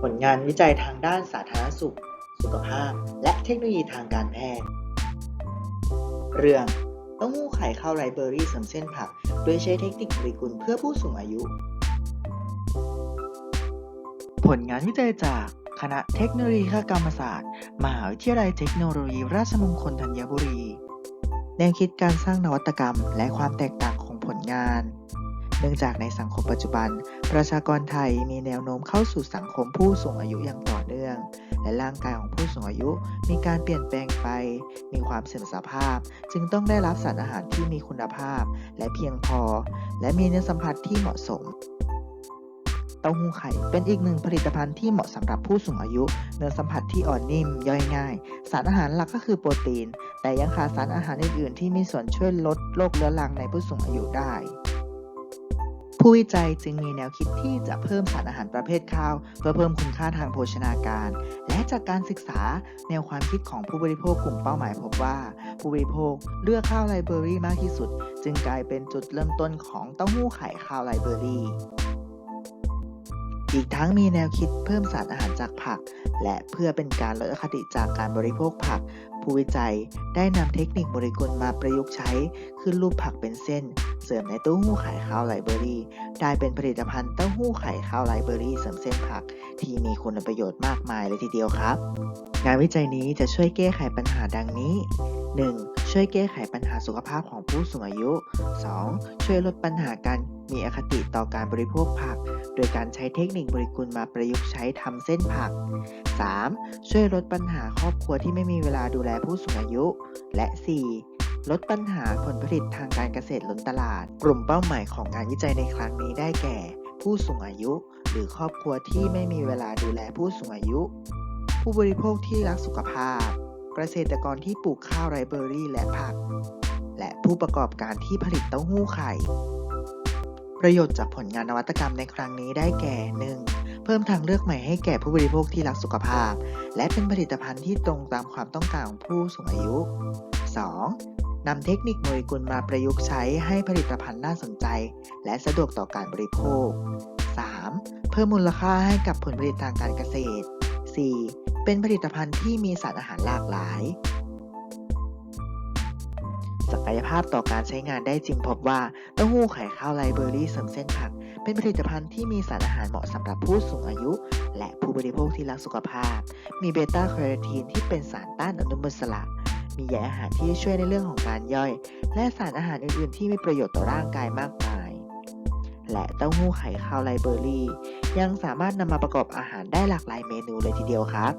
ผลงานวิจัยทางด้านสาธารณสุข สุขภาพ และเทคโนโลยีทางการแพทย์ เรื่องเต้าหู้ไข่ข้าวไรเบอรี่เสริมเส้นผัก โดยใช้เทคนิคบริกุลเพื่อผู้สูงอายุ ผลงานวิจัยจากคณะเทคโนโลยีคกรรมศาสตร์ มหาวิทยาลัยเทคโนโลยีราชมงคลธัญบุรี แนวคิดการสร้างนวัตกรรมและความแตกต่างของผลงาน เนื่องจากในสังคมปัจจุบัน ประชากรไทยมีแนวโน้มเข้าสู่สังคมผู้สูงอายุอย่างต่อเนื่อง และร่างกายของผู้สูงอายุมีการเปลี่ยนแปลงไป มีความเสื่อมสภาพ จึงต้องได้รับสารอาหารที่มีคุณภาพ และเพียงพอ และมีเนื้อสัมผัสที่เหมาะสมเต้าหู้ไข่เป็นอีกหนึ่งผลิตภัณฑ์ที่เหมาะสำหรับผู้สูงอายุ เนื้อสัมผัสที่อ่อนนิ่มย่อยง่าย สารอาหารหลักก็คือโปรตีน แต่ยังขาดสารอาหารอื่นๆ ที่มีส่วนช่วยลดโรคเรื้อรังในผู้สูงอายุได้ ผู้วิจัยจึงมีแนวคิดที่จะเพิ่มสารอาหารประเภทข้าว เพื่อเพิ่มคุณค่าทางโภชนาการ และจากการศึกษาแนวความคิดของผู้บริโภคกลุ่มเป้าหมายพบว่า ผู้บริโภคเลือกข้าวไรเบอรี่มากที่สุด จึงกลายเป็นจุดเริ่มต้นของเต้าหู้ไข่ข้าวไรเบอรี่ อีกทั้งมีแนวคิดเพิ่มสารอาหารจากผัก และเพื่อเป็นการลดอคติจากการบริโภคผัก ผู้วิจัยได้นำเทคนิคบริกุลมาประยุกต์ใช้ขึ้นรูปผักเป็นเส้น เสริมในเต้าหู้ไข่ข้าวไรเบอรี่ได้เป็นผลิตภัณฑ์เต้าหู้ไข่ข้าวไรเบอรี่เสริมเส้นผัก ที่มีคุณประโยชน์มากมายเลยทีเดียวครับ งานวิจัยนี้จะช่วยแก้ไขปัญหาดังนี้ 1. ช่วยแก้ไขปัญหาสุขภาพของผู้สูงอายุ 2. ช่วยลดปัญหาการมีอคติต่อการบริโภคผัก โดยการใช้เทคนิคบริกุลมาประยุกต์ใช้ทำเส้นผัก 3. ช่วยลดปัญหาครอบครัวที่ไม่มีเวลาดูแลผู้สูงอายุ และ 4. ลดปัญหาผลผลิตทางการเกษตรล้นตลาด กลุ่มเป้าหมายของงานวิจัยในครั้งนี้ได้แก่ ผู้สูงอายุ หรือครอบครัวที่ไม่มีเวลาดูแลผู้สูงอายุ ผู้บริโภคที่รักสุขภาพ เกษตรกรที่ปลูกข้าวไรเบอรี่และผัก และผู้ประกอบการที่ผลิตเต้าหู้ไข่ ประโยชน์จากผลงานนวัตกรรมในครั้งนี้ได้แก่ 1. เพิ่มทางเลือกใหม่ให้แก่ผู้บริโภคที่รักสุขภาพ และเป็นผลิตภัณฑ์ที่ตรงตามความต้องการของผู้สูงอายุ 2. นำเทคนิคโมเลกุลมาประยุกต์ใช้ให้ผลิตภัณฑ์น่าสนใจ และสะดวกต่อการบริโภค 3. เพิ่มมูลค่าให้กับผลผลิตทางการเกษตร 4. เป็นผลิตภัณฑ์ที่มีสารอาหารหลากหลาย ศักยภาพต่อการใช้งานได้จริงพบว่าเต้าหู้ไข่ข้าวไรเบอรี่เสริมเส้นผัก เป็นผลิตภัณฑ์ที่มีสารอาหารเหมาะสำหรับผู้สูงอายุ และผู้บริโภคที่รักสุขภาพ มีเบต้าแคโรทีนที่เป็นสารต้านอนุมูลอิสระมีใยอาหารที่ช่วยในเรื่องของการย่อย และสารอาหารอื่น ๆ ที่มีประโยชน์ต่อร่างกายมากมาย และเต้าหู้ไข่ข้าวไรเบอรี่ ยังสามารถนำมาประกอบอาหารได้หลากหลายเมนูเลยทีเดียวครับ